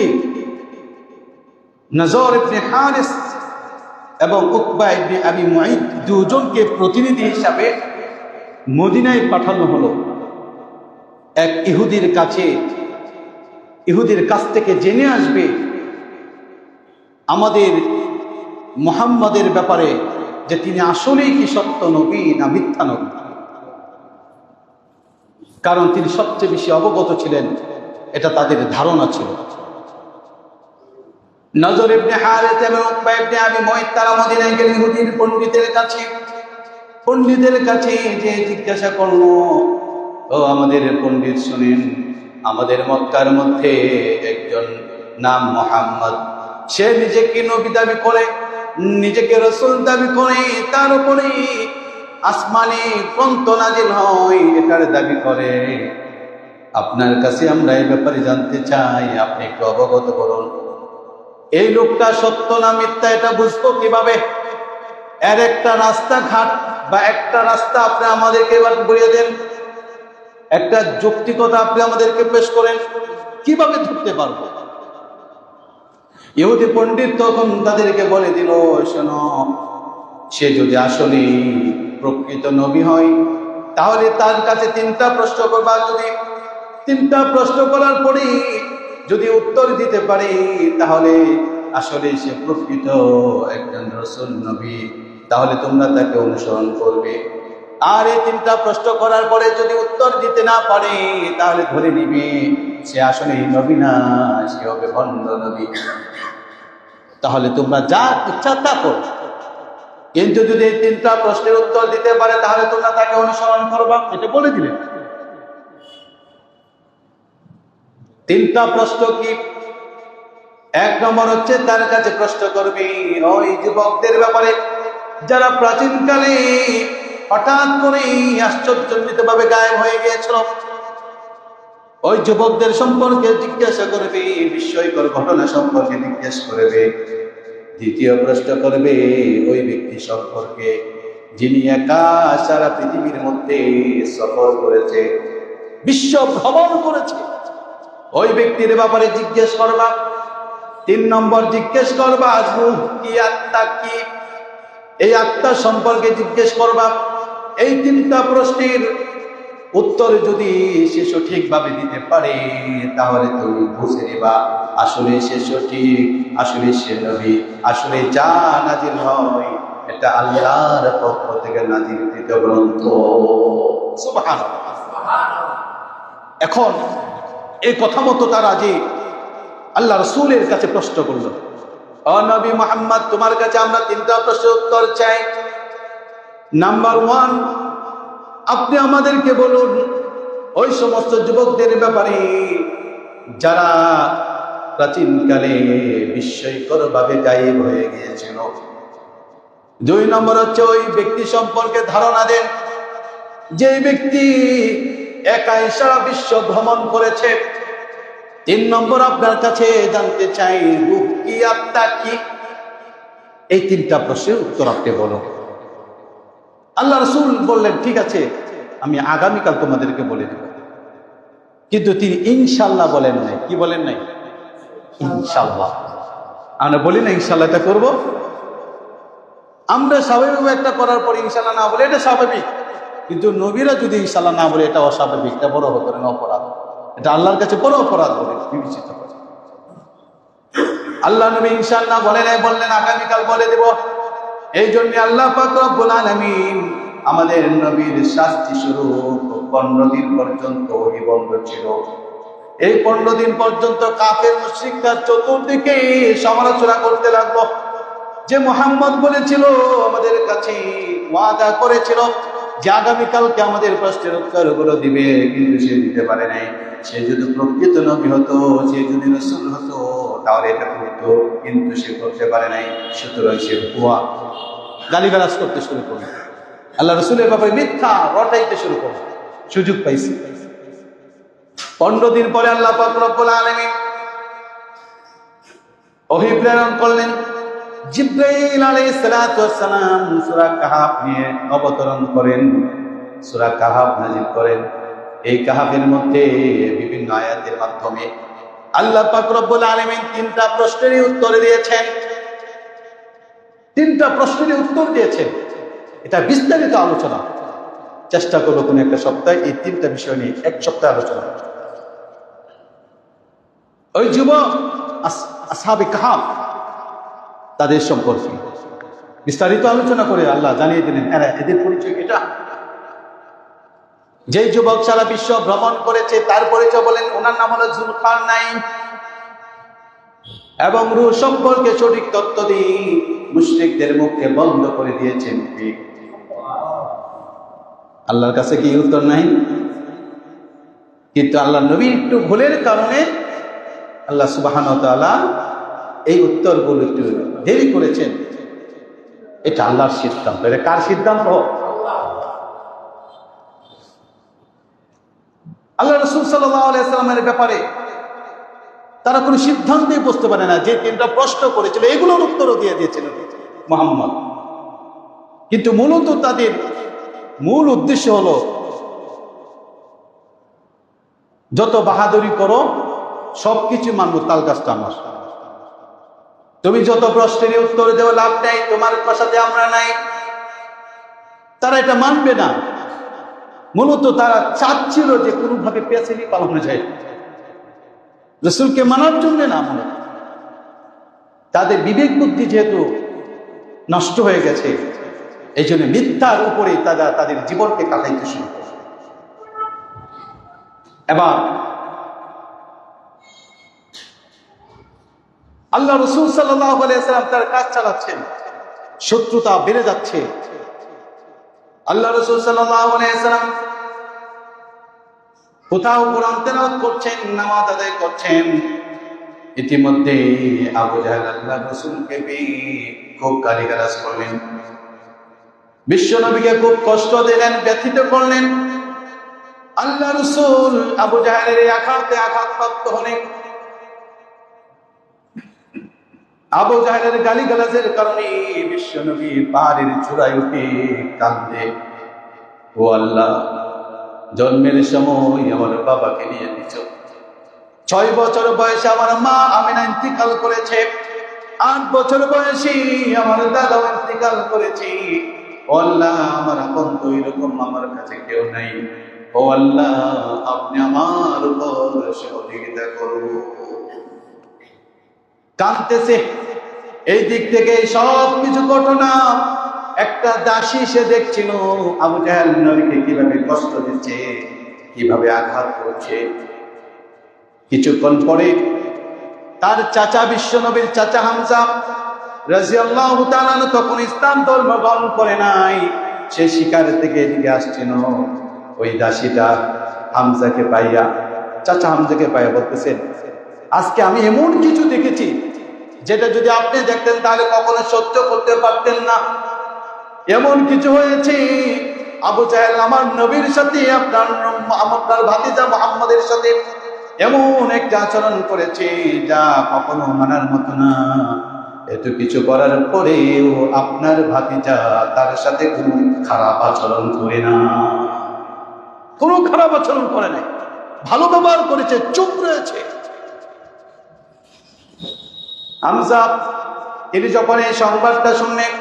থেকে নজর ইবনে হারিস এবং উকবা ইবনে আবি মুঈদ দুজনকে প্রতিনিধি হিসাবে মদিনায় পাঠানো হলো। এক ইহুদির কাছে, ইহুদির কাছ থেকে জেনে আসবে আমাদের মোহাম্মদের ব্যাপারে যে তিনি আসলেই কি সত্য নবী না মিথ্যা নবী। কারণ তিনি সবচেয়ে বেশি অবগত ছিলেন, এটা তাদের ধারণা ছিল। নজর ইবনে হারিস এবং উকবা ইবনে আবি মুঈদ তারা মদিনায় গেলেন ইহুদির পণ্ডিতের কাছে পণ্ডিতের কাছে যে জিজ্ঞাসা করল, ও আমাদের পণ্ডিত শুনেন, আমাদের মক্কার মধ্যে একজন নাম মোহাম্মদ, সে নিজেকে নবী দাবি করে, নিজেকে রসুল দাবি করে, তার উপরে আসমানি গ্রন্থ নাজিল হয়, এটার দাবি করে, আপনার কাছে আমরা এই ব্যাপারে জানতে চাই, আপনি একটু অবগত করুন। এই লোকটা সত্য না মিথ্যা এটা বুঝব কীভাবে? এর একটা রাস্তাঘাট বা একটা রাস্তা আপনি আমাদেরকে এবার ঘুরিয়ে দেন। একটা যৌক্তিকতা আপনি আমাদেরকে পেশ করেন। কীভাবে ধরতে পারব? ইহুদি পণ্ডিত তখন তাদেরকে বলে দিল, শোনো, সে যদি আসলে প্রকৃত নবী হয়, তাহলে তার কাছে তিনটা প্রশ্ন করবা। যদি তিনটা প্রশ্ন করার পরে যদি উত্তর দিতে পারে, তাহলে আসলে সে প্রকৃত একজন রসুল নবী। তাহলে তোমরা তাকে অনুসরণ করবে। আর এই তিনটা প্রশ্ন করার পরে যদি উত্তর দিতে না পারে, তাহলে ধরে নিবে, সে আসলে নবী না, সে হবে ভণ্ড নবী। তাহলে তোমরা যা ইচ্ছা তা করো। কিন্তু যদি এই তিনটা প্রশ্নের উত্তর দিতে পারে, তাহলে তোমরা তাকে অনুসরণ করবা। এটা বলে দিলেন। তিনটা প্রশ্ন কি? এক নম্বর হচ্ছে, তার কাছে প্রশ্ন করবে, ওই যুবকদের ব্যাপারে। যারা প্রাচীনকালে হঠাৎ করে আশ্চর্যজনিত ভাবে গায়েব হয়ে গিয়েছিল, ওই যুবকদের সম্পর্কে জিজ্ঞাসা করবে, বিস্ময়কর ঘটনা সম্পর্কে জিজ্ঞেস করবে। দ্বিতীয় প্রশ্ন করবে, ওই ব্যক্তি সম্পর্কে, যিনি একা সারা পৃথিবীর মধ্যে সফর করেছে, বিশ্ব ভ্রমণ করেছে। ওই ব্যক্তির ব্যাপারে জিজ্ঞেস করবা। তিন নম্বর জিজ্ঞেস করবা কি আত্মা, কি? এই আত্মা সম্পর্কে জিজ্ঞেস করবা। এই তিনটা প্রশ্নের উত্তর যদি সে সঠিকভাবে দিতে পারে, তাহলে তুমি বুঝে নিবা, আসলে সে সঠিক, আসলে সে নবী, আসলে যা নাজিল হয়, এটা আল্লাহর পক্ষ থেকে নাজির দিতে গ্রন্থ। এখন এই কথা মতো তারা যে আল্লাহ রসুলের কাছে প্রশ্ন করল। অনবী নবী মোহাম্মদ, তোমার কাছে আমরা তিনটা প্রশ্নের উত্তর চাই। নাম্বার ওয়ান আপনি আমাদেরকে বলুন, ওই সমস্ত যুবকদের ব্যাপারে যারা প্রাচীনকালে বিস্ময়কর ভাবে গায়েব হয়ে গিয়েছিল। দুই নম্বর হচ্ছে ওই ব্যক্তি সম্পর্কে ধারণা দেন। যে ব্যক্তি একাই সারা বিশ্ব ভ্রমণ করেছে। তিন নম্বর আপনার কাছে জানতে চাই রূহ কি আত্মা কি? এই তিনটা প্রশ্নের উত্তর আপনি বলো আল্লাহ রসুল বললেন, ঠিক আছে, আমি আগামীকাল তোমাদেরকে বলে দেব। কিন্তু তিনি ইনশাল্লাহ বলেন নাই। কি বলেন নাই? ইনশাল্লাহ আমরা বলি না ইনশাল্লাহ এটা করব। আমরা স্বাভাবিক একটা করার পর ইনশাল্লাহ না বলে, এটা স্বাভাবিক। কিন্তু নবীরা যদি ইনশাল্লাহ না বলে, এটা অস্বাভাবিক, এটা বড় হতো না অপরাধ। এটা আল্লাহর কাছে বড় অপরাধ বলে বিবেচিত আল্লাহ নবী ইনশাল্লাহ বলে নাই বললেন, আগামীকাল বলে দেব। এই জন্য আল্লাহ ফাকরুল আলমিন আমাদের নবীর শাস্তি শুরু পনেরো দিন পর্যন্ত বন্ধ ছিল। এই পনেরো দিন পর্যন্ত কাফের মুশ্রিকরা চতুর্দিকে সমালোচনা করতে লাগল। যে মোহাম্মদ বলেছিল, আমাদের কাছে ওয়াদা করেছিল যে আগামীকালকে আমাদের প্রশ্নের উত্তরগুলো দিবে, কিন্তু সে দিতে পারে নাই। সে যদি প্রকৃত নবী হতো, সে যদি রসুল হতো, তাহলে এটা করতো, কিন্তু সে করতে পারে নাই, সুতরাং সে ভুয়া। গালিগালাজ করতে শুরু করল। আল্লাহ রসুলের ব্যাপারে মিথ্যা রটাইতে শুরু করল। সুযোগ পাইছে। পনেরো দিন পরে আল্লাহ পাক রব্বুল আলামিন অভিপ্রেরণ করলেন। জিব্রাইল আলাইহিস সালাতু সালাম সূরা কাহাফ নিয়ে অবতরণ করেন সূরা কাহাফ নাজিল করেন এই কাহাফের মধ্যে বিভিন্ন আয়াতের মাধ্যমে আল্লাহ পাক রব্বুল আলামিন তিনটা প্রশ্নেরই উত্তর দিয়েছেন তিনটা প্রশ্নেরই উত্তর দিয়েছেন এটা বিস্তারিত আলোচনা চেষ্টা করব কোন একটা সপ্তাহে এই তিনটা বিষয় নিয়ে এক সপ্তাহে আলোচনা ওই যুবক আসাবে কাহাব তাদের সম্পর্কে। বিস্তারিত আলোচনা করে আল্লাহ জানিয়ে দিলেন, এরা এদের পরিচয় এটা। যে যুবক সারা বিশ্ব ভ্রমণ করেছে, তার পরিচয় বলেন, ওনার নাম হলো জুলকার নাইম এবং রু সম্পর্কে সঠিক তত্ত্ব দিয়ে মুশরিকদের মুখকে বন্ধ করে দিয়েছেন আল্লাহর কাছে কি উত্তর নাই? কিন্তু আল্লাহ নবী একটু ভুলের কারণে আল্লাহ সুবাহান তাআলা এই উত্তরগুলো একটু দেরি করেছেন। এটা আল্লাহর সিদ্ধান্ত। এটা কার সিদ্ধান্ত? আল্লাহ রসুল সাল্লামের ব্যাপারে তারা কোনো সিদ্ধান্তই বুঝতে পারে না, যে তিনটা প্রশ্ন করেছিল, এগুলোর উত্তরও দিয়ে দিয়েছিল মোহাম্মদ। কিন্তু মূলত তাদের মূল উদ্দেশ্য হলো, যত বাহাদুরি করো, সবকিছু মানব তাল গাছটা আমার। তুমি যত প্রশ্নের উত্তর দেওয়া লাভ নেই, তোমার সাথে আমরা নাই। তারা এটা মানবে না। মূলত তারা চাচ্ছিল যে কোনোভাবে পেছালি পালানো যায়। রসুলকে মানার জন্য না মূলত তাদের বিবেক বুদ্ধি যেহেতু নষ্ট হয়ে গেছে এই জন্য মিথ্যার উপরে তারা তাদের জীবনকে কাটাইতে শুরু করে এবার আল্লাহ রসুল সাল্লাম তার কাজ চালাচ্ছেন। শত্রুতা বেড়ে যাচ্ছে। আল্লাহ রসুল সাল্লাম কোথাও কোরআন করছেন, নামাজ আদায় করছেন। ইতিমধ্যে আবু জাহেল আল্লাহ রসুলকে খুব গালিগালাজ করলেন। বিশ্ব নবীকে খুব কষ্ট দিলেন, ব্যথিত করলেন। আল্লাহ রসুল আবু জাহেলের এই আঘাতে আঘাতপ্রাপ্ত হলেন। আবু জাহেলের গালি গালাজের কারণে বিশ্ব নবী পাহাড়ের চূড়ায় উঠে কান্দে ও আল্লাহ, জন্মের সময় আমার বাবাকে নিয়ে দিছ ছয় বছর বয়সে আমার মা আমিনা ইন্তিকাল করেছে। আট বছর বয়সী আমার দাদাও ইন্তিকাল করেছে। ও আল্লাহ, আমার আপন তো এরকম আমার কাছে কেউ নাই। ও আল্লাহ, আপনি আমার উপর সহযোগিতা করুন। কাঁদতেছে এই দিক থেকে সব কিছু ঘটনা। একটা দাসী সে দেখছিল, আবু জাহেল নবীকে কীভাবে কষ্ট দিচ্ছে, কীভাবে আঘাত করছে। কিছুক্ষণ পরে তার চাচা বিশ্ব নবীর চাচা হামজা রাজিয়াল্লাহু তখন ইসলাম ধর্ম গ্রহণ করে নাই। সে শিকার থেকে এদিকে আসছিল। ওই দাসীটা হামজাকে পাইয়া, চাচা হামজাকে পাইয়া বলতেছেন আজকে আমি এমন কিছু দেখেছি যেটা যদি আপনি দেখতেন তাহলে কখনো সত্য করতে পারতেন না। এমন কিছু হয়েছে, আবু জাহেল আমার নবীর সাথে, আপনার আপনার ভাতিজা মোহাম্মদের সাথে এমন একটা আচরণ করেছে যা কখনো মানার মতো না। এত কিছু করার পরেও আপনার ভাতিজা তার সাথে কোনো খারাপ আচরণ করে না। কোনো খারাপ আচরণ করে নাই। ভালো ব্যবহার করেছে, চুপ রয়েছে। হামজা তিনি যখন এই সংবাদটা শুনলেন,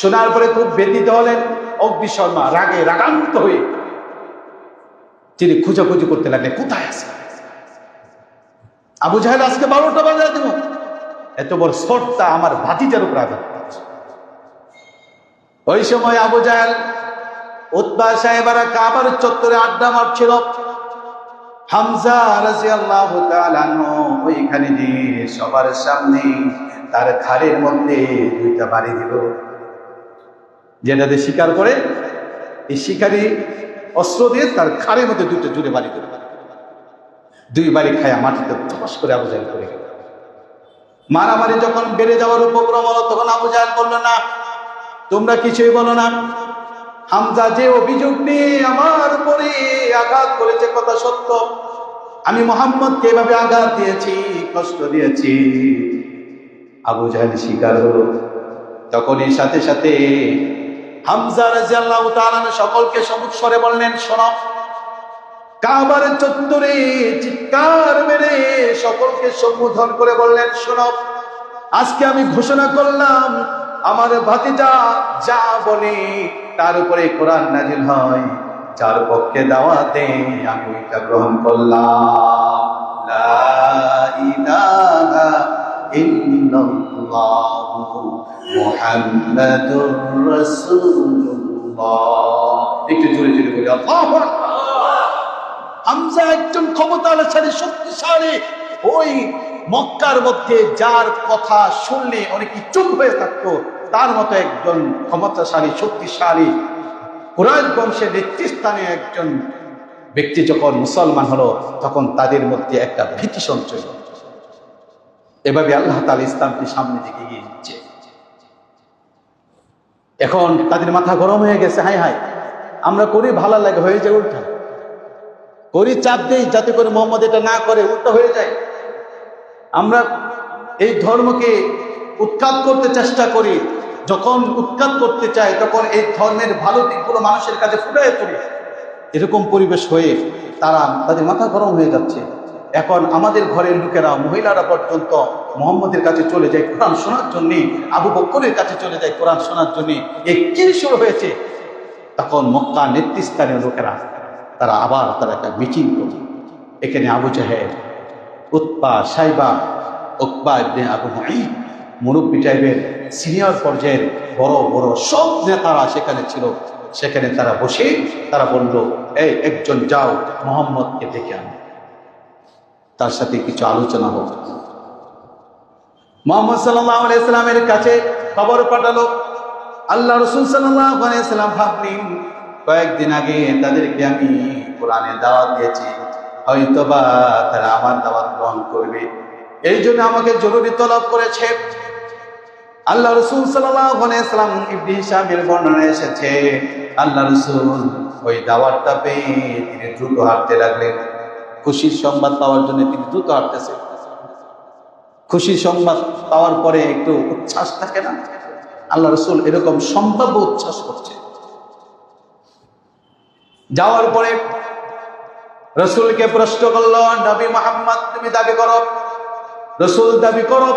শোনার পরে খুব ব্যতীত হলেন, অগ্নি শর্মা রাগে রাগান্ত হয়ে তিনি খুঁজাখুঁজি করতে লাগলেন, কোথায় আছে? আবু জাহেল আজকে বারোটা বাজায় দেব এত বড় শর্টটা আমার ভাতিজার উপর আঘাত ওই সময় আবু জাহেল উৎপা সাহেবারা কাবার চত্বরে আড্ডা মারছিল। হামজা ওইখানে যে সবার সামনে তার ঘাড়ের মধ্যে দুইটা বাড়ি দিল। যেটাতে শিকার করে, এই শিকারী অস্ত্র দিয়ে তার ঘাড়ের মধ্যে দুইটা জুড়ে বাড়ি দিল। দুই বাড়ি খায়া মাটিতে ধপাস করে আবু জাহেল করে গেল। মারামারি যখন বেড়ে যাওয়ার উপক্রম হলো, তখন আবু জাহেল বলল, না, তোমরা কিছুই বলো না। হামজা যে অভিযোগ নিয়ে আমার উপরে আঘাত করেছে, কথা সত্য। আমি মোহাম্মদকে এভাবে আঘাত দিয়েছি, কষ্ট দিয়েছি। আবু জাহেল স্বীকার হলো। তখন এই সাথে সাথে হামজা রাজিয়াল্লাহু তাআলা সকলকে সবুজ স্বরে বললেন, শোনো। কাবার চত্বরে চিৎকার মেরে সকলকে সম্বোধন করে বললেন, শোনো। আজকে আমি ঘোষণা করলাম আমার ভাতিজা যা বলে, তার উপরে কোরআন নাজিল হয়। যার পক্ষে দাওয়াতে আমি ওইটা গ্রহণ করলাম। একটু জোরে জোরে বলি হামজা একজন ক্ষমতাশালী, শক্তিশালী, ওই মক্কার মধ্যে যার কথা শুনলে অনেকে চুপ হয়ে থাকতো, তার মতো একজন ক্ষমতাশালী, শক্তিশালী কুরাইশ বংশের নেতৃস্থানে একজন ব্যক্তি যখন মুসলমান হলো, তখন তাদের মধ্যে একটা ভীতি সঞ্চয় এভাবে আল্লাহ তাআলা ইসলামকে সামনে দিকে এগিয়ে নিচ্ছে এখন তাদের মাথা গরম হয়ে গেছে হাই হাই আমরা করি ভালো লাগে, হয়ে যায় উল্টা। করি চাপ দেই, যাতে করে মোহাম্মদ এটা না করে, উল্টো হয়ে যায়। আমরা এই ধর্মকে উৎখাত করতে চেষ্টা করি। যখন উৎখাত করতে চাই, তখন এই ধর্মের ভালো দিকগুলো মানুষের কাছে ফুটাই তুলি। এরকম পরিবেশ হয়ে তারা তাদের মাথা গরম হয়ে যাচ্ছে। এখন আমাদের ঘরের লোকেরা, মহিলারা পর্যন্ত মোহাম্মদের কাছে চলে যায় কোরআন শোনার জন্য, আবু বক্করের কাছে চলে যায় কোরআন শোনার জন্য। এই কি শুরু হয়েছে? তখন মক্কা নেতৃস্থানীয় লোকেরা, তারা আবার তারা একটা মিটিং করে এখানে আবু জাহেদ উৎপা সাইবা উকবা ইবনে আবু মুঈদ মুরব্বী টাইপের সিনিয়র পর্যায়ের বড় বড় সব নেতারা সেখানে ছিল। সেখানে তারা বসে তারা বলল, এই একজন যাও, মোহাম্মদকে ডেকে আনো। তার সাথে কিছু আলোচনা হোক মোহাম্মদ সাল্লাহ আলাইসালামের কাছে খবর পাঠালো। আল্লাহ রসুল সাল্লাহ আলাইসালাম ভাবলেন, কয়েকদিন আগে তাদেরকে আমি কোরআনে দাওয়াত দিয়েছি। হয়তোবা তারা আমার দাওয়াত গ্রহণ করবে। এই জন্য আমাকে জরুরি তলব করেছে। আল্লাহ রসুল সাল্লাম, ইবনি হিসামের বর্ণনা এসেছে, আল্লাহ রসুল ওই দাওয়াতটা পেয়ে তিনি দ্রুত হাঁটতে লাগলেন। খুশির সংবাদ পাওয়ার জন্য তিনি দ্রুত হাঁটতেছে খুশির সংবাদ পাওয়ার পরে একটু উচ্ছ্বাস থাকে না? আল্লাহ রসুল এরকম সম্ভাব্য উচ্ছ্বাস করছে। যাওয়ার পরে রসুলকে প্রশ্ন করল, নবী মোহাম্মদ, তুমি দাবি করো। রসুল দাবি করো,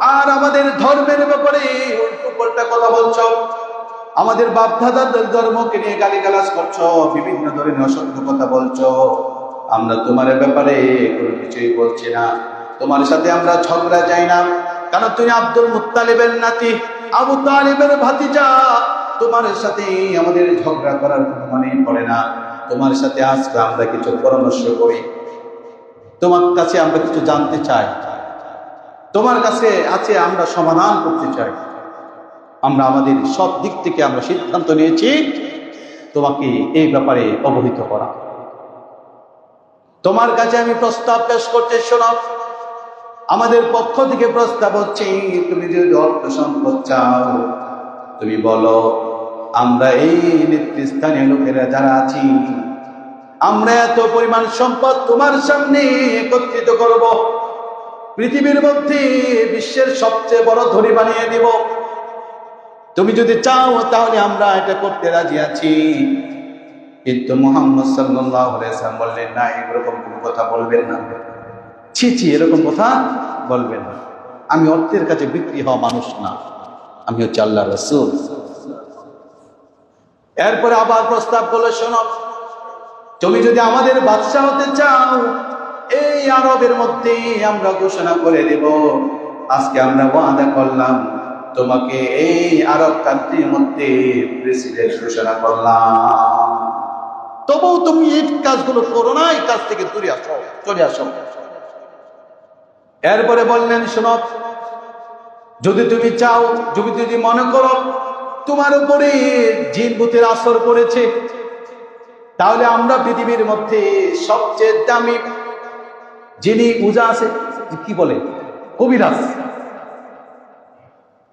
আর আমাদের ধর্মের ব্যাপারে উল্টো পাল্টা কথা বলছো। আমাদের বাপদাদাদের ধর্মকে নিয়ে গালি গালিগালাজ করছ, বিভিন্ন ধরনের অসত্য কথা বলছো। আমরা তোমার ব্যাপারে কোনো কিছুই বলছি না। তোমার সাথে আমরা ঝগড়া চাই না। কারণ তুমি আব্দুল মুত্তালিবের নাতি? আবু তালিবের ভাতিজা, তোমার সাথে আমাদের ঝগড়া করার কোনো মানে পড়ে না। তোমার সাথে আজকে আমরা কিছু পরামর্শ করি। তোমার কাছে আমরা কিছু জানতে চাই। তোমার কাছে আছে আমরা সমাধান করতে চাই। আমরা আমাদের সব দিক থেকে আমরা সিদ্ধান্ত নিয়েছি তোমাকে এই ব্যাপারে অবহিত করা। তোমার কাছে আমি প্রস্তাব পেশ করতে শোনো। আমাদের পক্ষ থেকে প্রস্তাব হচ্ছে তুমি যদি অর্থ সম্পদ চাও, তুমি বলো আমরা এই নেতৃস্থানীয় লোকেরা যারা আছি, আমরা এত পরিমাণ সম্পদ তোমার সামনে একত্রিত করব। পৃথিবীর মধ্যে বিশ্বের সবচেয়ে বড় ধনী বানিয়ে দিব। তুমি যদি চাও তাহলে আমরা এটা করতে রাজি আছি। কিন্তু মোহাম্মদ সাল্লাহ বললেন, না, এরকম কোনো কথা বলবেন না। ছি ছি, এরকম কথা বলবেন না। আমি অর্থের কাছে বিক্রি হওয়া মানুষ না। আমি হচ্ছে আল্লাহ রসুল। এরপরে আবার প্রস্তাব করল, শোনো, তুমি যদি আমাদের বাদশাহ হতে চাও, এই আরবের মধ্যে আমরা ঘোষণা করে দেব, আজকে আমরা ওয়াদা করলাম, তোমাকে এই আরব কান্ট্রির মধ্যে প্রেসিডেন্ট ঘোষণা করলাম। তবুও তুমি এই কাজগুলো করো না, এই কাজ থেকে দূরে আসো, চলে আসো। এরপরে বললেন, শোনো, যদি তুমি চাও, যদি যদি মনে করো তোমার উপরে জিন ভূতের আসর পড়েছে। তাহলে আমরা পৃথিবীর মধ্যে সবচেয়ে দামি যিনি পূজা আছে, কি বলে? কবিরাজ।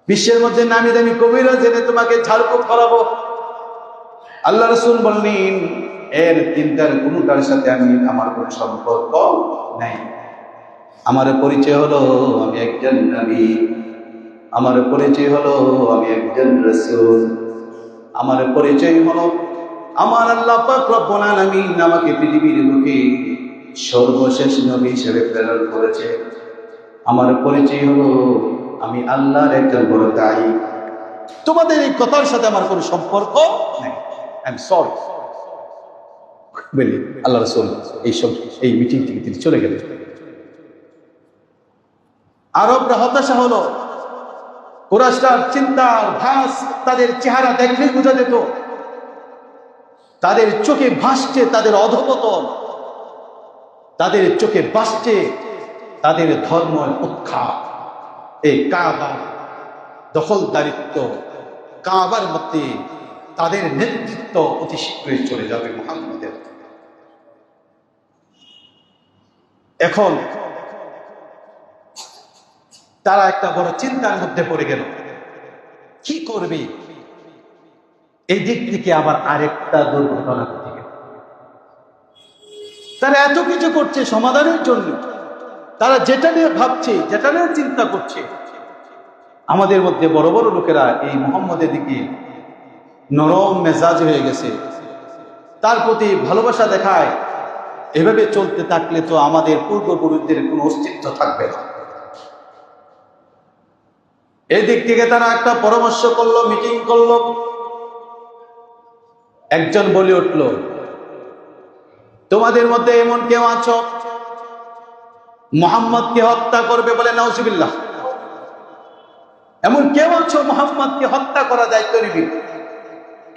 বিশ্বের মধ্যে নামি দামি কবিরাজ এনে তোমাকে ঝাড়ফুঁক করাবো। আল্লাহ রসুল বললেন, এর তিনটার কোনটার সাথে আমি আমার কোনো সম্পর্ক নাই। আমার পরিচয় হলো আমি একজন নবী আমার পরিচয় হলো, আমি একজন রসুল। আমার পরিচয় হলো, আমার আল্লাহ পাক রব্বুল আলামিন আমাকে পৃথিবীর বুকে সর্বশেষ নবী হিসেবে প্রেরণ করেছে। আমার পরিচয় হলো, আমি আল্লাহর একজন বড় দায়ী। তোমাদের এই কথার সাথে আমার কোনো সম্পর্ক নেই। আই এম সরি বলি আল্লাহ রসুল, এই সব, এই মিটিং থেকে তিনি চলে গেলেন। আরবরা হতাশা হলো কুরাশটার চিন্তার ভাস, তাদের চেহারা দেখলেই বোঝা যেত। তাদের চোখে ভাসছে তাদের অধপতন। তাদের চোখে ভাসছে তাদের ধর্ম উৎখাত। এই কাবার দখলদারিত্ব কাবার মধ্যে তাদের নেতৃত্ব অতি শীঘ্রই চলে যাবে মোহাম্মদের। এখন তারা একটা বড় চিন্তার মধ্যে পড়ে গেল। কি করবে? এই দিক থেকে আবার আরেকটা দুর্ঘটনা ঘটে গেল। তারা এত কিছু করছে সমাধানের জন্য। তারা যেটা নিয়ে ভাবছে, যেটা নিয়ে চিন্তা করছে। আমাদের মধ্যে বড় বড় লোকেরা এই মোহাম্মদের দিকে নরম মেজাজ হয়ে গেছে। তার প্রতি ভালোবাসা দেখায়। এভাবে চলতে থাকলে তো আমাদের পূর্বপুরুষদের কোনো অস্তিত্ব থাকবে না। এই দিক থেকে তারা একটা পরামর্শ করল মিটিং করল। একজন বলে উঠল, তোমাদের মধ্যে এমন কেউ আছো? মোহাম্মদকে হত্যা করবে বলে নাউজিবিল্লাহ। এমন কেউ আছো মোহাম্মদকে হত্যা করা দায়িত্ব নিবি?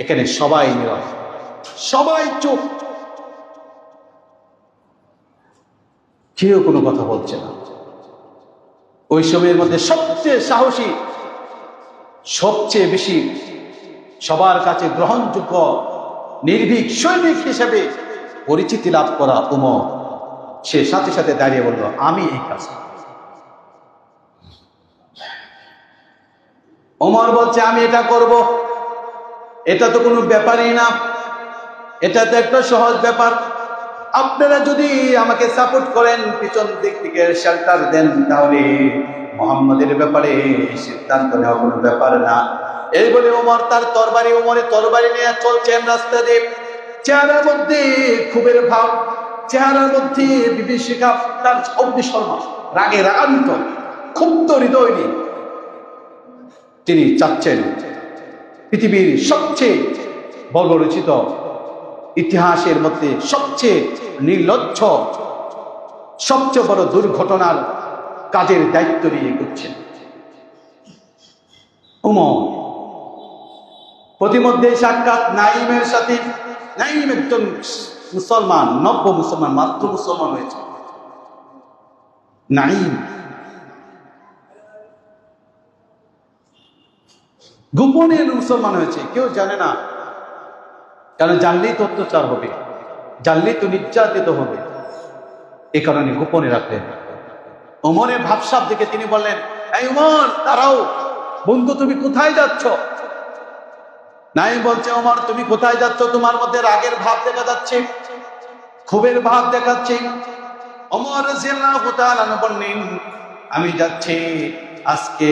এখানে সবাই নীরব সবাই চোখ কেউ কোনো কথা বলছে না। ওই সময়ের মধ্যে সবচেয়ে সাহসী, সবচেয়ে বেশি সবার কাছে গ্রহণযোগ্য, নির্ভীক, সৈনিক হিসেবে পরিচিতি লাভ করা উমর। সে সাথে সাথে দাঁড়িয়ে বলল, আমি এই কাজ। ওমর বলছে, আমি এটা করব। এটা তো কোনো ব্যাপারই না। এটা তো একটা সহজ ব্যাপার। আপনারা যদি আমাকে সাপোর্ট করেন, পিছন দিক থেকে শেল্টার দেন তাহলে মোহাম্মদের ব্যাপারে সিদ্ধান্ত নেওয়া কোনো ব্যাপার না। এই বলে ওমর তার তরবারি, ওমরে তরবারি নিয়ে চলছেন রাস্তা দিয়ে। চেহারার মধ্যে খুবের ভাব, চেহারার মধ্যে বিভীষিকা, তার অগ্নিশর্মা রাগে রাগান্বিত, ক্ষুব্ধ হৃদয় নিয়ে তিনি চাচ্ছেন পৃথিবীর সবচেয়ে বর্বরচিত ইতিহাসের মধ্যে সবচেয়ে নির্লজ্জ, সবচেয়ে বড় দুর্ঘটনার কাজের দায়িত্ব নিয়ে করছেন উমর প্রতিমধ্যে সাক্ষাৎ নাইমের সাথে নাইম একজন মুসলমান, নব্য মুসলমান, মাত্র মুসলমান হয়েছে। নাইম গোপনে মুসলমান হয়েছে, কেউ জানে না কারণ জানলেই তো অত্যাচার হবে, জানলেই তো নির্যাতিত হবে। এ কারণে গোপনে রাখলেন। ওমরের ভাবসাব দেখে তিনি বললেন, এই উমর তারাও বন্ধু তুমি কোথায় যাচ্ছ? নাই বলছে, ওমর, তুমি কোথায় যাচ্ছ? তোমার মধ্যে রাগের ভাব দেখা যাচ্ছে, ক্ষোভের ভাব দেখাচ্ছে। অমর বললেন, আমি যাচ্ছি আজকে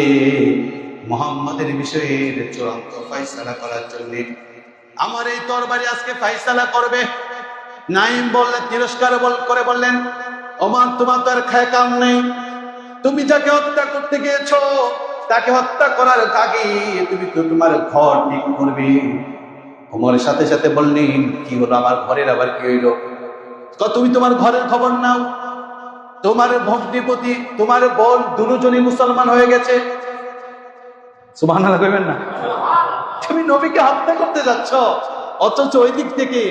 মোহাম্মদের বিষয়ের চূড়ান্ত ফয়সালা করার জন্য। আমার এই তরবারি আজকে ফয়সালা করবে। নাইম বললেন তিরস্কার করে বললেন, ওমান, তোমার তো আর খায় কাম নেই। তুমি যাকে হত্যা করতে গিয়েছো, তাকে হত্যা করার আগে তুমি তো তোমার ঘর ঠিক করবে। ওমরের সাথে সাথে বললেন, কি হলো, আমার ঘরের আবার কি হইল? তুমি তোমার ঘরের খবর নাও। তোমার ভগ্নিপতি, তোমার বোন দুজনই মুসলমান হয়ে গেছে। সুবাহ কইবেন না। তুমি নবীকে হত্যা করতে যাচ্ছ, অথচ ওই দিক থেকে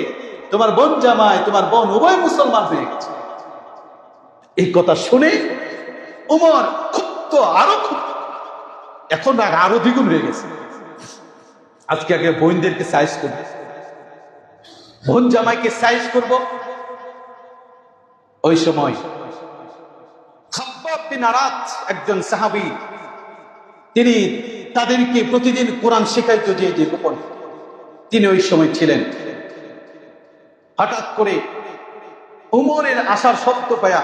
তোমার বোন জামাই, তোমার বোন উভয় মুসলমান হয়ে গেছে। এই কথা শুনে উমর ক্ষুব্ধ, আরও ক্ষুব্ধ। এখন রাগ আরও দ্বিগুণ হয়ে গেছে। আজকে আগে বোনদেরকে সাইজ করব। বোন জামাইকে সাইজ করব। ওই সময় একজন সাহাবী, তিনি তাদেরকে প্রতিদিন কোরআন শেখাইত যে যে গোপন। তিনি ওই সময় ছিলেন। হঠাৎ করে উমরের আসার শব্দ পায়া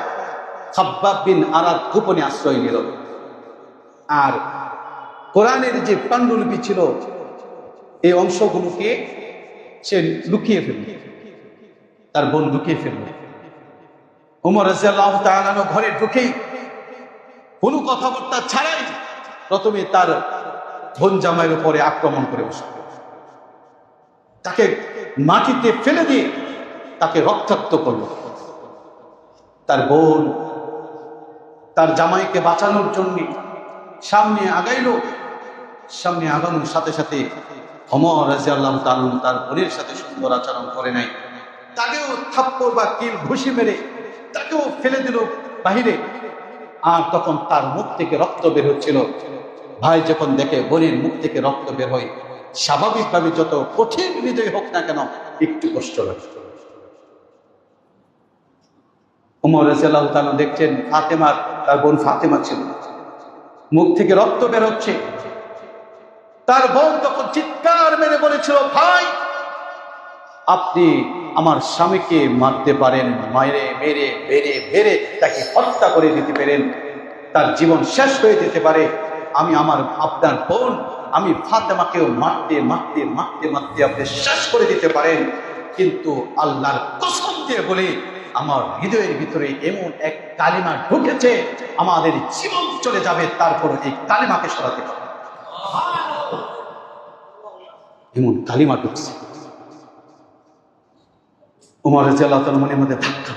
খাব্বাব বিন আরাত গোপনে আশ্রয় নিল। আর কোরআনের যে পাণ্ডুলিপি ছিল, এই অংশগুলোকে সে লুকিয়ে ফেলল। তার বোন লুকিয়ে ফেলল। উমর রাজিয়াল্লাহ ঘরে ঢুকেই কোনো কথাবার্তা ছাড়াই প্রথমে তার বোন জামাইয়ের উপরে আক্রমণ করে বসল। তাকে মাটিতে ফেলে দিয়ে তাকে রক্তাক্ত করল। তার বোন, তার জামাইকে বাঁচানোর জন্য সামনে আগাইলো। সামনে আগানোর সাথে সাথে অমর রাজি আল্লাহ তার বোনের সাথে সুন্দর আচরণ করে নাই। তাকেও থাপ্পড় বা কিল ঘুষি মেরে তাকেও ফেলে দিল বাহিরে। আর তখন তার মুখ থেকে রক্ত বের হচ্ছিল। ভাই যখন দেখে বোনের মুখ থেকে রক্ত বের হয় স্বাভাবিকভাবে যত কঠিন হৃদয় হোক না কেন, একটু কষ্ট লাগে দেখছেন ফাতেমার, তার বোন ফাতেমা ছিল। মুখ থেকে রক্ত বের হচ্ছে। তার বোন তখন চিৎকার মেরে বলেছিল, ভাই, আপনি আমার স্বামীকে মারতে পারেন মায়েরে মেরে বেড়ে বেড়ে তাকে হত্যা করে দিতে পারেন। তার জীবন শেষ হয়ে যেতে পারে। আমি আমার আপনার বোন, আমি ফাতেমাকেও মারতে মারতে মারতে মারতে আপনি শেষ করে দিতে পারেন। কিন্তু আল্লাহর কসম দিয়ে বলে, আমার হৃদয়ের ভিতরে এমন এক কালিমা ঢুকেছে, আমাদের জীবন চলে যাবে, তারপর এই কালিমাকে সরাতে পারে এমন কালিমা ঢুকছে। উমর তাআলা মনের মধ্যে ধাক্কা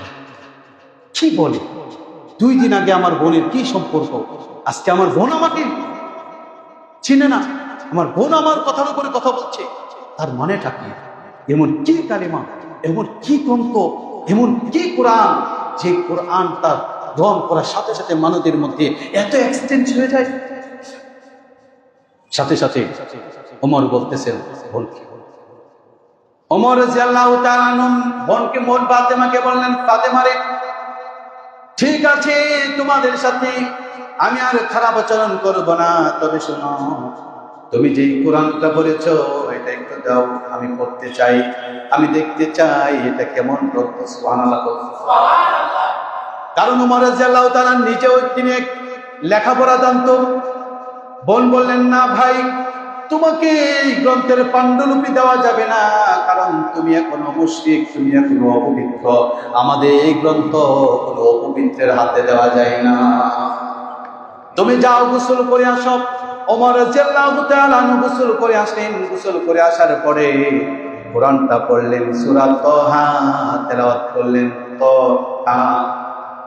কি বলে? দুই দিন আগে আমার বোনের কি সম্পর্ক? আজকে আমার বোন আমাকে চিনে না, আমার বোন আমার কথার উপরে কথা বলছে, তার মানেটা কি? এমন কি কালিমা, এমন কি গ্রন্থ, এমন কি কোরআন, যে কোরআন তার গ্রহণ করার সাথে সাথে মানুষের মধ্যে এত এক্সচেঞ্জ হয়ে যায়? সাথে সাথে অমর বলতেছেন, বোন কি? ওমর রাদিয়াল্লাহু তাআলা আনহু বোনকে মোট ফাতেমাকে বললেন, ফাতেমা রে, ঠিক আছে, তোমাদের সাথে আমি আর খারাপ আচরণ করব না, তবে শোনো, তুমি যেই কোরআনটা পড়েছ, এটা একটু দাও, আমি পড়তে চাই, আমি দেখতে চাই, এটা কেমন কারণ তাআলা নিজেও তিনি লেখাপড়া জানতো। বোন বললেন, না ভাই, তোমাকে এই গ্রন্থের পাণ্ডুলিপি দেওয়া যাবে না, কারণ তুমি এখনও মুশরিক, তুমি এখনও অপবিত্র। আমাদের এই গ্রন্থ কোনো অপবিত্রের হাতে দেওয়া যায় না। তুমি যাও গোসল করে আসো। ওমর গোসল করে আসলেন। গোসল করে আসার পরে কোরআনটা পড়লেন সুরাত করলেন। তাহা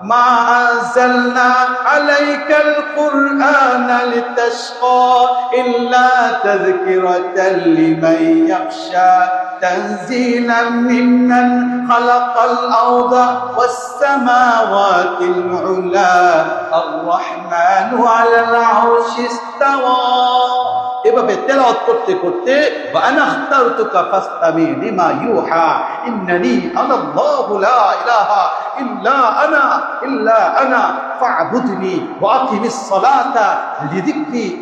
ما أنزلنا عليك القرآن لتشقى إلا تذكرة لمن يخشى. تنزيلا ممن خلق الأرض والسماوات العلا. الرحمن على العرش استوى. এভাবে তেলাওয়াত করতে করতে ওয়া আনা ফাসতামি লিমা ইউহা, ইন্নানি লা ইলাহা ইল্লা আনা ইল্লা আনা ওয়া আকিমিস সালাতা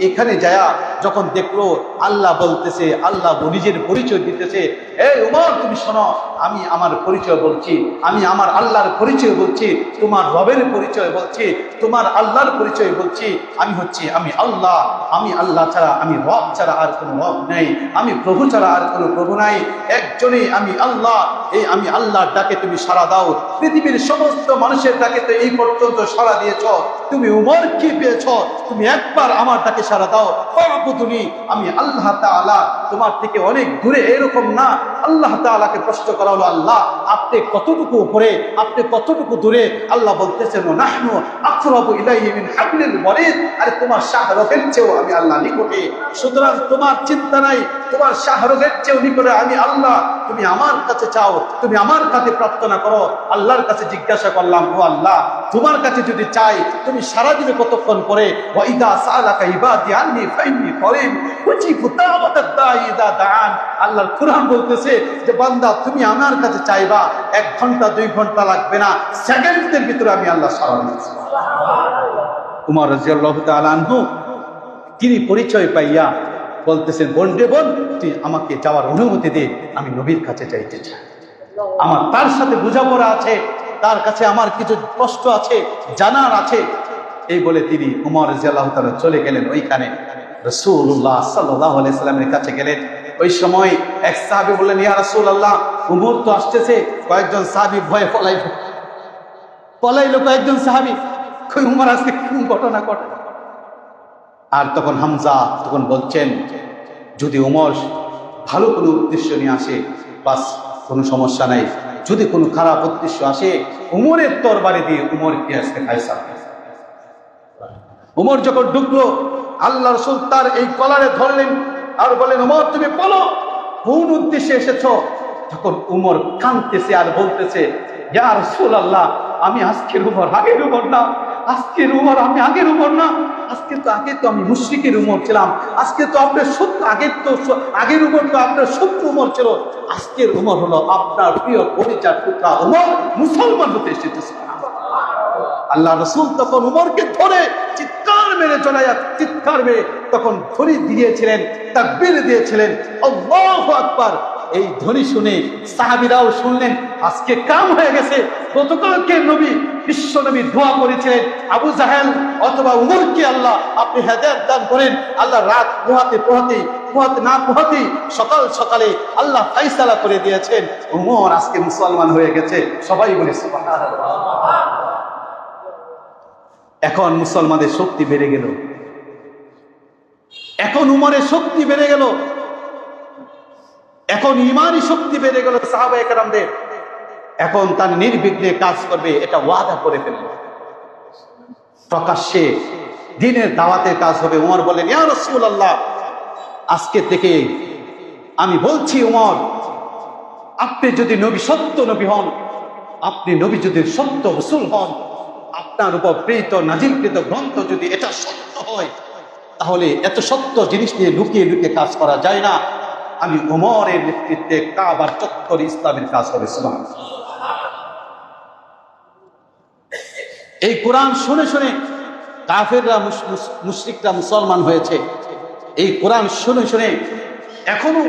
এখানে যায়া যখন দেখল আল্লাহ বলতেছে, আল্লাহ নিজের পরিচয় দিতেছে, এই উমর, তুমি শোনো, আমি আমার পরিচয় বলছি, আমি আমার আল্লাহর পরিচয় বলছি, তোমার রবের পরিচয় বলছি, তোমার আল্লাহর পরিচয় বলছি, আমি হচ্ছি, আমি আল্লাহ আমি আল্লাহ ছাড়া আমি রব ছাড়া আর কোনো রব নেই। আমি প্রভু ছাড়া আর কোনো প্রভু নাই। একজনই আমি আল্লাহ। এই আমি আল্লাহর ডাকে তুমি সাড়া দাও। পৃথিবীর সমস্ত মানুষের ডাকে তো এই পর্যন্ত সাড়া দিয়েছ। তুমি উমর কি পেয়েছ? তুমি একবার আমার ডাকে সাড়া দাও। তুমি আমি আল্লাহ তাআলা তোমার থেকে অনেক দূরে এরকম না। আল্লাহ তাআলাকে প্রশ্ন করা হলো, আল্লাহ, আপনি কতটুকু উপরে, আপনি কতটুকু দূরে? আল্লাহ বলতেছেন, নাহনু আকরাবু ইলাইহি মিন আরে তোমার শাহরগের চেয়েও আমি আল্লাহ নিকটে সুতরাং তোমার চিন্তা নাই, তোমার শাহরগের চেয়েও নিকটে আমি আল্লাহ। তুমি আমার কাছে চাও, তুমি আমার কাছে প্রার্থনা করো, আল্লাহর কাছে জিজ্ঞাসা করলাম, ও আল্লাহ, তোমার কাছে যদি চাই, তুমি সারা দিনে কতক্ষণ দাআন। আল্লাহর কুরআন বলতেছে যে, বান্দা, তুমি আমার কাছে চাইবা, এক ঘণ্টা, দুই ঘণ্টা লাগবে না, সেকেন্ডের ভিতরে আমি আল্লাহ সারা উমর রাজিয়াল্লাহু আনহু তিনি পরিচয় পাইয়া বলতেছেন বোন রে বোন তুই আমাকে যাওয়ার অনুমতি দে, আমি নবীর কাছে যাইতে চাই। আমার তার সাথে বোঝাপড়া আছে, তার কাছে আমার কিছু কষ্ট আছে, জানার আছে। এই বলে তিনি উমর রাজিয়াল্লাহু তাআলা চলে গেলেন ওইখানে। রসুল্লাহ সাল্লাহ সাল্লামের কাছে গেলেন। ওই সময় এক সাহাবি বললেন, ইয়া রাসূল আল্লাহ উমর তো আসতেছে। কয়েকজন সাহাবি ভয়ে পলাই পলাইলো কয়েকজন সাহাবি উমর কোন ঘটনা ঘটে আর তখন হামজা তখন বলছেন, যদি উমর ভালো কোনো উদ্দেশ্য নিয়ে আসে, বাস কোনো সমস্যা নাই। যদি কোনো খারাপ উদ্দেশ্য আসে, উমরের তরবারি দিয়ে উমরকে আজকে ফাইসাল উমর যখন ঢুকলো, আল্লাহ রসুল তার এই কলারে ধরলেন আর বলেন উমর, তুমি বলো, কোন উদ্দেশ্যে এসেছ? তখন উমর কাঁদতেছে আর বলতেছে, ইয়া রসুল আল্লাহ আমি আজকের উমর আগের উমর না আজকের উমর আমি আগের উমর না। আজকে তো আগে তো আমি মুশ্রিকের উমর ছিলাম। আজকে তো আপনার সত্য, আগের তো আগের উমর তো আপনার সত্য উমর ছিল। আজকের উমর হলো আপনার প্রিয় পরিচার টুকরা উমর। মুসলমান হতে এসেছে আল্লাহ রসুল তখন উমরকে ধরে চিৎকার মেরে চলাইয়া চিৎকার মেরে তখন ধ্বনি দিয়েছিলেন, তাকবীর দিয়েছিলেন। আল্লাহু আকবার। এই ধ্বনি শুনে সাহাবিরাও শুনলেন, আজকে কাম হয়ে গেছে। গতকালকে নবী, বিশ্ব নবী দোয়া করেছিলেন, আবু জাহেল অথবা উমরকে আল্লাহ আপনি হেদায়ত দান করেন, আল্লাহ রাত পোহাতে পোহাতে পোহাতে না পোহাতে সকাল সকালে আল্লাহ ফাইসালা করে দিয়েছেন। উমর আজকে মুসলমান হয়ে গেছে, সবাই বলে এখন মুসলমানদের শক্তি বেড়ে গেল। এখন উমরের শক্তি বেড়ে গেল এখন ইমানই শক্তি বেড়ে গেল সাহাবা একরামদের এখন তার নির্বিঘ্নে কাজ করবে, এটা ওয়াদা করে ফেলল প্রকাশ্যে দিনের দাওয়াতের কাজ হবে। উমর বলেন আল্লাহ আজকে থেকে আমি বলছি উমর, আপনি যদি নবী, সত্য নবী হন, আপনি নবী যদি সত্য রসুল হন, আপনার উপর প্রীত নাজিলকৃত গ্রন্থ যদি এটা সত্য হয়, তাহলে এত সত্য জিনিস নিয়ে লুকিয়ে লুকিয়ে কাজ করা যায় না। আমি ওমরের নেতৃত্বে কাবার চত্বর ইসলামের কাজ করেছিলাম এই কোরআন শুনে শুনে কাফেররা মুশরিকরা মুসলমান হয়েছে। এই কোরআন শুনে শুনে এখনও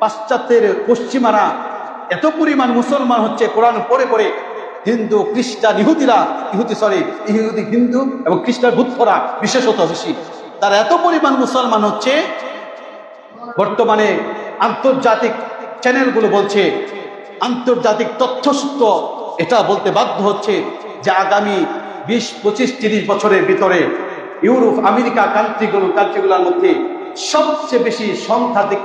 পাশ্চাত্যের পশ্চিমারা এত পরিমাণ মুসলমান হচ্ছে, কোরআন পড়ে পড়ে হিন্দু, খ্রিস্টান, ইহুদিরা, ইহুদি সরি ইহুদি, হিন্দু এবং খ্রিস্টান বুদ্ধরা বিশেষত বেশি, তারা এত পরিমাণ মুসলমান হচ্ছে বর্তমানে আন্তর্জাতিক চ্যানেলগুলো বলছে, আন্তর্জাতিক তথ্যসূত্র এটা বলতে বাধ্য হচ্ছে যে আগামী বিশ, পঁচিশ, তিরিশ বছরের ভিতরে ইউরোপ, আমেরিকা কান্ট্রিগুলো কান্ট্রিগুলোর মধ্যে সবচেয়ে বেশি সংখ্যাধিক